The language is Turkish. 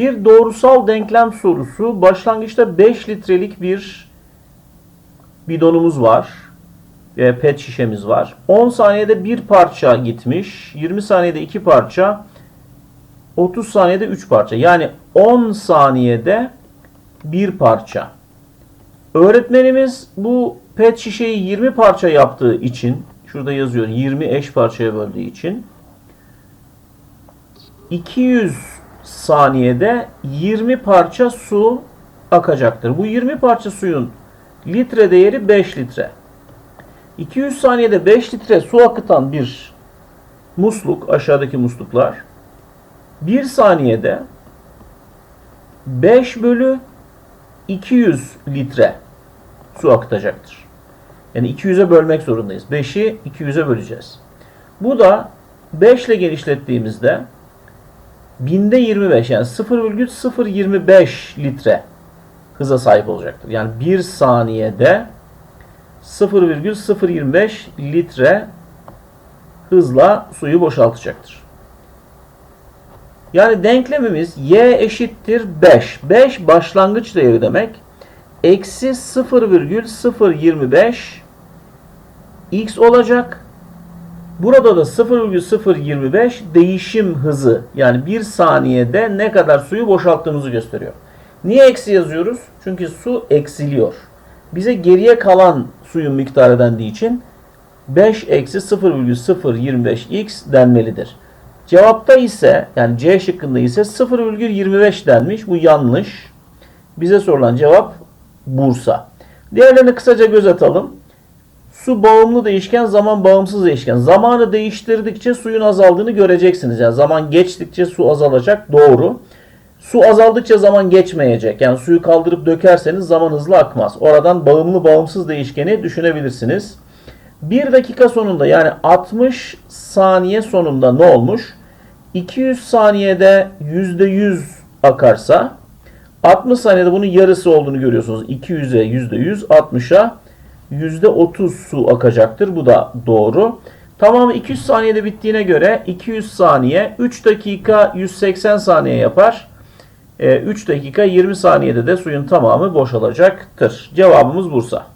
Bir doğrusal denklem sorusu. Başlangıçta 5 litrelik bir bidonumuz var. E, pet şişemiz var. 10 saniyede bir parça gitmiş. 20 saniyede 2 parça. 30 saniyede 3 parça. Yani 10 saniyede bir parça. Öğretmenimiz bu pet şişeyi 20 parça yaptığı için şurada yazıyor 20 eş parçaya böldüğü için 200 saniyede 20 parça su akacaktır. Bu 20 parça suyun litre değeri 5 litre. 200 saniyede 5 litre su akıtan bir musluk, aşağıdaki musluklar 1 saniyede 5 bölü 200 litre su akıtacaktır. Yani 200'e bölmek zorundayız. 5'i 200'e böleceğiz. Bu da 5 ile genişlettiğimizde binde 25 yani 0,025 litre hıza sahip olacaktır. Yani 1 saniyede 0,025 litre hızla suyu boşaltacaktır. Yani denklemimiz y eşittir 5. 5 başlangıç değeri demek. Eksi 0,025 x olacak. Burada da 0,025 değişim hızı yani 1 saniyede ne kadar suyu boşalttığımızı gösteriyor. Niye eksi yazıyoruz? Çünkü su eksiliyor. Bize geriye kalan suyun miktarı dendiği için 5 eksi 0,025x denmelidir. Cevapta ise yani C şıkkında ise 0,25 denmiş. Bu yanlış. Bize sorulan cevap Bursa. Diğerlerini kısaca göz atalım. Su bağımlı değişken, zaman bağımsız değişken. Zamanı değiştirdikçe suyun azaldığını göreceksiniz. Yani zaman geçtikçe su azalacak. Doğru. Su azaldıkça zaman geçmeyecek. Yani suyu kaldırıp dökerseniz zaman hızlı akmaz. Oradan bağımlı bağımsız değişkeni düşünebilirsiniz. 1 dakika sonunda yani 60 saniye sonunda ne olmuş? 200 saniyede %100 akarsa 60 saniyede bunun yarısı olduğunu görüyorsunuz. 200'e %100, 60'a %30 su akacaktır. Bu da doğru. Tamamı 200 saniyede bittiğine göre 200 saniye 3 dakika 180 saniye yapar. 3 dakika 20 saniyede de suyun tamamı boşalacaktır. Cevabımız Bursa.